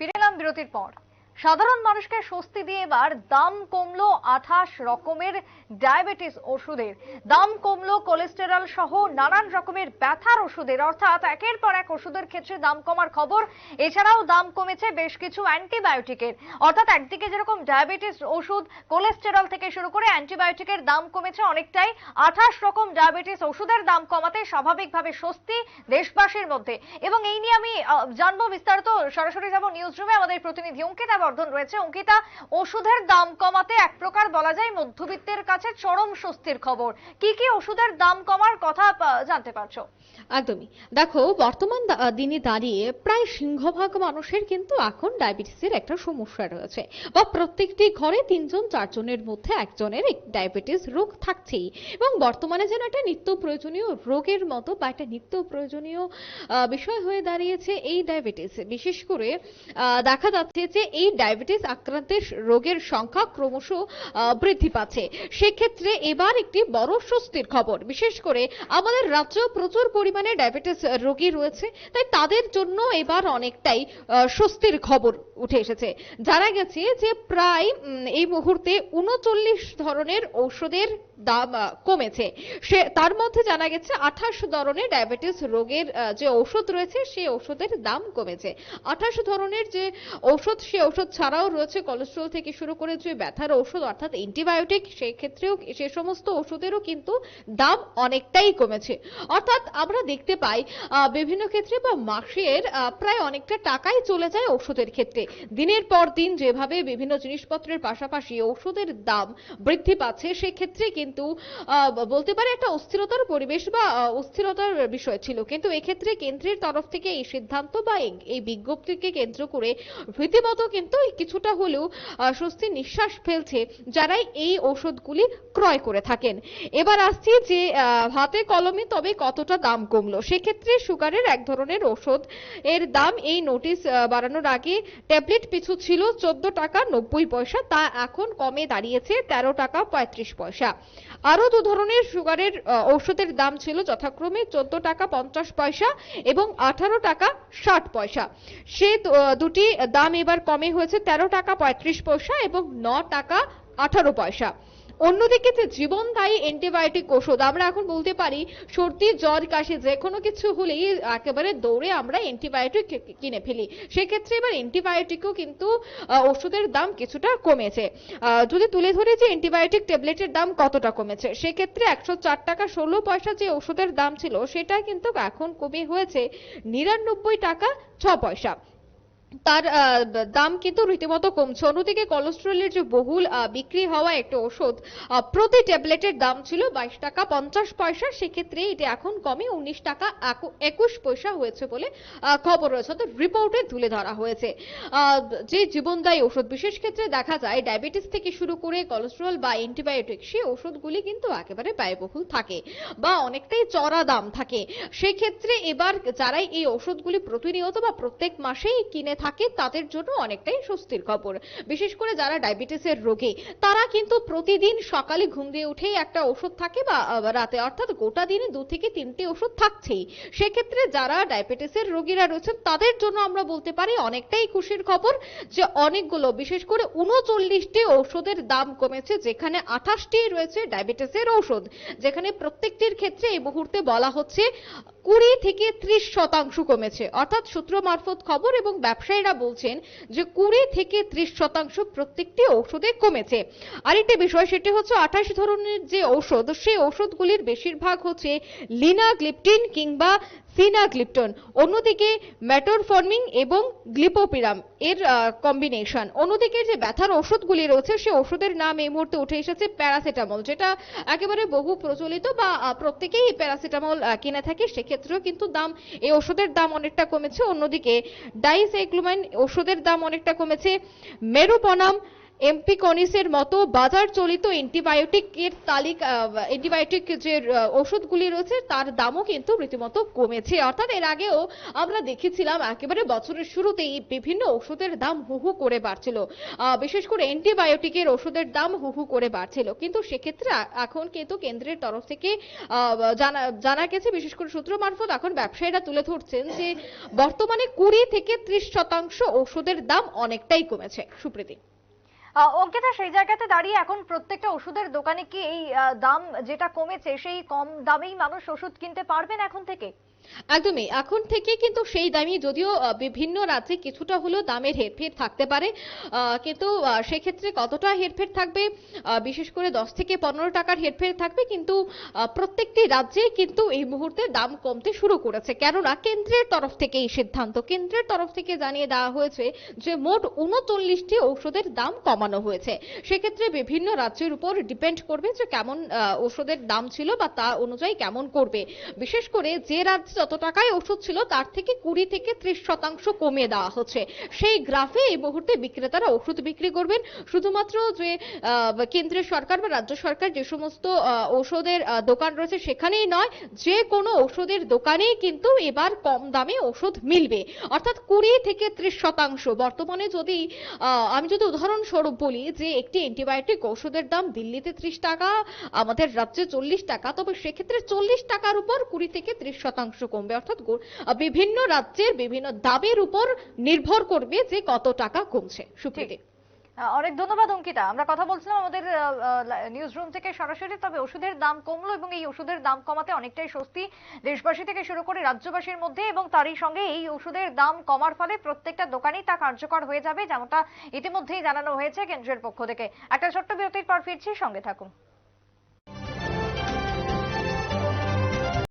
ফিরে এলাম বিরতির পর। সাধারণ মানুষকে স্বস্তি দিয়ে এবার দাম কমলো আঠাশ রকমের ডায়াবেটিস ওষুধের। দাম কমলো কোলেস্টেরল সহ নানান রকমের ব্যথার ওষুধের। অর্থাৎ একের পর এক ওষুধের ক্ষেত্রে দাম কমার খবর, এছাড়াও দাম কমেছে বেশ কিছু অ্যান্টিবায়োটিকের। অর্থাৎ একদিকে যেরকম ডায়াবেটিস ওষুধ, কোলেস্টেরল থেকে শুরু করে অ্যান্টিবায়োটিকের দাম কমেছে অনেকটাই, আঠাশ রকম ডায়াবেটিস ওষুধের দাম কমাতে স্বাভাবিকভাবে স্বস্তি দেশবাসীর মধ্যে। এবং এই নিয়ে আমি জানব বিস্তারিত, সরাসরি যাব নিউজ রুমে আমাদের প্রতিনিধি অঙ্কিতা বর্ধন রয়েছে। অঙ্কিতা, ওষুধের দাম কমাতে এক প্রকার বলা যায় মধ্যবিত্তের কাছে চরম স্বস্তির খবর। কি কি ওষুধের দাম কমার কথা জানতে পারছ? একদমই। দেখো, বর্তমান দিনে দাঁড়িয়ে প্রায় সিংহভাগ মানুষের কিন্তু এখন ডায়াবেটিসের একটা সমস্যা রয়েছে। বা প্রত্যেকটি ঘরে তিনজন, চারজনের মধ্যে একজনের ডায়াবেটিস রোগ থাকছেই। এবং বর্তমানে যেন একটা নিত্য প্রয়োজনীয় রোগের মতো বা একটা নিত্য প্রয়োজনীয় বিষয় হয়ে দাঁড়িয়েছে এই ডায়াবেটিস। বিশেষ করে দেখা যাচ্ছে যে এই ডায়াবেটিস আক্রান্তের রোগের সংখ্যা ক্রমশ বৃদ্ধি পাচ্ছে। সেক্ষেত্রে এবার একটি বড় স্বস্তির খবর। বিশেষ করে আমাদের রাজ্যেও প্রচুর পরিমাণে ডায়াবেটিস রোগী রয়েছে, তাই তাদের জন্য এবার অনেকটাই স্বস্তির খবর উঠে এসেছে। জানা গেছে যে প্রায় এই মুহূর্তে উনচল্লিশ ধরনের ঔষধের দাম কমেছে। সে, তার মধ্যে জানা গেছে আঠাশ ধরনের ডায়াবেটিস রোগের যে ঔষধ রয়েছে, সেই ঔষধের দাম কমেছে। আঠাশ ধরনের যে ঔষধ, সে ঔষধ ছাড়াও রয়েছে কোলেস্ট্রল থেকে শুরু করে যে ব্যথার ঔষধ, অর্থাৎ অ্যান্টিবায়োটিক সেই ক্ষেত্রেও সে সমস্ত ওষুধেরও কিন্তু দাম অনেকটাই কমেছে। অর্থাৎ আমরা দেখতে পাই বিভিন্ন ক্ষেত্রে বা মাসের প্রায় অনেকটা টাকাই চলে যায় ওষুধের ক্ষেত্রে। দিনের পর দিন যেভাবে বিভিন্ন জিনিসপত্রের পাশাপাশি ওষুধের দাম বৃদ্ধি পাচ্ছে, সেক্ষেত্রে কিন্তু বলতে পারে একটা অস্থিরতার পরিবেশ বা অস্থিরতার বিষয় ছিল। কিন্তু এক্ষেত্রে কেন্দ্রের তরফ থেকে এই সিদ্ধান্ত বা এই বিজ্ঞপ্তিকে কেন্দ্র করে রীতিমতো কিন্তু কিছুটা হলেও স্বস্তি নিঃশ্বাস ফেলছে যারাই এই ওষুধগুলি ক্রয় করে থাকেন। এবার আসছি যে হাতে কলমে তবে কতটা দাম কমলো? সেক্ষেত্রে সুগারের এক ধরনের ওষুধ এর দাম এই নোটিশ বাড়ানোর আগে ট্যাবলেট পিছু ছিল চোদ্দ টাকা নব্বই পয়সা, তা এখন কমে দাঁড়িয়েছে তেরো টাকা পঁয়ত্রিশ পয়সা। আরও দু ধরনের সুগারের ঔষধের দাম ছিল যথাক্রমে চোদ্দ টাকা পঞ্চাশ পয়সা এবং আঠারো টাকা ষাট পয়সা। সে দুটি দাম এবার কমে হয়েছে তেরো টাকা পঁয়ত্রিশ পয়সা এবং ন টাকা আঠারো পয়সা। অন্যদিকে যে জীবনদায়ী অ্যান্টিবায়োটিক ওষুধ, আমরা এখন বলতে পারি সর্দি, জ্বর, কাশি যে কোনো কিছু হলেই একেবারে দৌড়ে আমরা অ্যান্টিবায়োটিক কিনে ফেলি। সেক্ষেত্রে এবার অ্যান্টিবায়োটিকও কিন্তু ওষুধের দাম কিছুটা কমেছে। যদি তুলে ধরে যে অ্যান্টিবায়োটিক ট্যাবলেটের দাম কতটা কমেছে, সেক্ষেত্রে একশো চার টাকা ষোলো পয়সা যে ওষুধের দাম ছিল, সেটা কিন্তু এখন কমে হয়েছে নিরানব্বই টাকা ছ পয়সা। তার দাম কিন্তু রীতিমতো কমছে। অন্যদিকে কোলেস্ট্রলের যে বহুল বিক্রি হওয়া একটা ওষুধ প্রতি ট্যাবলেটের দাম ছিল বাইশ টাকা পঞ্চাশ পয়সা। সেক্ষেত্রে এটি এখন কমে উনিশ টাকা একু- একুশ পয়সা হয়েছে বলে খবর রয়েছে। অর্থাৎ রিপোর্টে তুলে ধরা হয়েছে। যে জীবনদায়ী ওষুধ, বিশেষ ক্ষেত্রে দেখা যায় ডায়াবেটিস থেকে শুরু করে কোলেস্ট্রল বা অ্যান্টিবায়োটিক সেই ওষুধগুলি কিন্তু একেবারে ব্যয়বহুল থাকে বা অনেকটাই চড়া দাম থাকে। সেক্ষেত্রে এবার যারাই এই ওষুধগুলি প্রতিনিয়ত বা প্রত্যেক মাসেই কিনে থাকে, তাদের জন্য অনেকটাই স্বস্তির খবর। বিশেষ করে যারা ডায়াবেটিসের রোগী, তারা কিন্তু প্রতিদিন সকালে ঘুম দিয়ে উঠেই একটা ওষুধ থাকে বা রাতে, অর্থাৎ গোটা দিনে দু থেকে তিনটি ওষুধ থাকছেই। সেক্ষেত্রে যারা ডায়াবেটিসের রোগীরা রয়েছেন, তাদের জন্য আমরা বলতে পারি অনেকটাই খুশির খবর যে অনেকগুলো, বিশেষ করে উনচল্লিশটি ঔষধের দাম কমেছে, যেখানে আঠাশটি রয়েছে ডায়াবেটিসের ঔষধ। যেখানে প্রত্যেকটির ক্ষেত্রে এই মুহূর্তে বলা হচ্ছে কুড়ি থেকে ত্রিশ শতাংশ কমেছে। অর্থাৎ সূত্র মারফত খবর এবং ব্যবসায়ীরা বলছেন যে কুড়ি থেকে ত্রিশ শতাংশ প্রত্যেকটি ঔষধে কমেছে। আরেকটি বিষয়, সেটি হচ্ছে আঠাশ ধরনের যে ঔষধ, সেই ঔষধগুলির বেশিরভাগ হচ্ছে লিনাগ্লিপটিন কিংবা সিনাগ্লিপটন অন্যদিকে ম্যাটোরফর্মিং এবং গ্লিপোপিরাম এর কম্বিনেশন অন্যদিকে যে ব্যথার ওষুধগুলি রয়েছে, সে ওষুধের নাম এই মুহূর্তে উঠে এসেছে প্যারাসিটামল, যেটা একেবারে বহু প্রচলিত বা প্রত্যেকেই প্যারাসিটামল কিনে থাকে। সেক্ষেত্রেও কিন্তু দাম, এই ওষুধের দাম অনেকটা কমেছে। অন্যদিকে ডাইসাইক্লোমাইন ওষুধের দাম অনেকটা কমেছে। মেরুপনাম এমপি কনিসের মতো বাজার চলিত অ্যান্টিবায়োটিকের তালিকা অ্যান্টিবায়োটিক যে ওষুধগুলি রয়েছে, তার দামও কিন্তু রীতিমতো কমেছে। অর্থাৎ এর আগেও আমরা দেখেছিলাম, একেবারে বছরের শুরুতেই বিভিন্ন ওষুধের দাম হু হু করে বাড়ছিল। বিশেষ করে অ্যান্টিবায়োটিকের ওষুধের দাম হু হু করে বাড়ছিল। কিন্তু সেক্ষেত্রে এখন কিন্তু কেন্দ্রের তরফ থেকে জানা জানা গেছে, বিশেষ করে সূত্র মারফত এখন ব্যবসায়ীরা তুলে ধরছেন যে, বর্তমানে কুড়ি থেকে ত্রিশ শতাংশ ওষুধের দাম অনেকটাই কমেছে। সুপ্রীতি। অঙ্কিতা, সেই জায়গাতে দাঁড়িয়ে এখন প্রত্যেকটা ওষুধের দোকানে কি এই দাম যেটা কমেছে, সেই কম দামেই মানুষ ওষুধ কিনতে পারবেন এখন থেকে? একদমই। এখন থেকে কিন্তু সেই দামই যদিও বিভিন্ন রাজ্যে কিছুটা হলেও দামের হেরফের থাকতে পারে। কিন্তু সেক্ষেত্রে কতটা হেরফের থাকবে? বিশেষ করে দশ থেকে পনেরো টাকার হেরফের থাকবে। কিন্তু প্রত্যেকটি রাজ্যে কিন্তু এই মুহূর্তে দাম কমতে শুরু করেছে। কেননা, কেন্দ্রের তরফ থেকে এই সিদ্ধান্ত, কেন্দ্রের তরফ থেকে জানিয়ে দেওয়া হয়েছে যে, মোট উনচল্লিশটি ঔষধের দাম কমানো হয়েছে। সেক্ষেত্রে বিভিন্ন রাজ্যের উপর ডিপেন্ড করবে যে, কেমন ওষুধের দাম ছিল বা তা অনুযায়ী কেমন করবে। বিশেষ করে যে রাজ্যে যত টাকায় ওষুধ ছিল তার থেকে কুড়ি থেকে ত্রিশ শতাংশ কমিয়ে দেওয়া হচ্ছে। সেই গ্রাফে এই মুহূর্তে বিক্রেতারা ওষুধ বিক্রি করবেন। শুধুমাত্র যে আহ, কেন্দ্রের সরকার বা রাজ্য সরকার যে সমস্ত ওষুধের দোকান রয়েছে সেখানেই নয় যে কোনো ওষুধের দোকানেই কিন্তু এবার কম দামে ওষুধ মিলবে। অর্থাৎ কুড়ি থেকে ত্রিশ শতাংশ। বর্তমানে যদি আমি যদি উদাহরণস্বরূপ বলি যে একটি অ্যান্টিবায়োটিক ওষুধের দাম দিল্লিতে ত্রিশ টাকা আমাদের রাজ্যে চল্লিশ টাকা তবে সেক্ষেত্রে চল্লিশ টাকার উপর কুড়ি থেকে ত্রিশ শতাংশ কমবে অর্থাৎ বিভিন্ন রাজ্যের বিভিন্ন দামের উপর নির্ভর করবে যে কত টাকা কমছে। সুপ্রীতি অনেক ধন্যবাদ অঙ্কিতা। আমরা কথা বলছিলাম আমাদের নিউজ রুম থেকে সরাসরি তবে ওষুধের দাম কমলো এবং এই ওষুধের দাম কমাতে অনেকটাই স্বস্তি দেশবাসী থেকে শুরু করে রাজ্যবাসীর মধ্যে এবং তারই সঙ্গে এই ওষুধের দাম কমার ফলে প্রত্যেকটা দোকানেই তা কার্যকর হয়ে যাবে যেমনটা ইতিমধ্যেই জানানো হয়েছে কেন্দ্রের পক্ষ থেকে। একটা ছোট্ট বিরতির পর ফিরছি সঙ্গে থাকুন।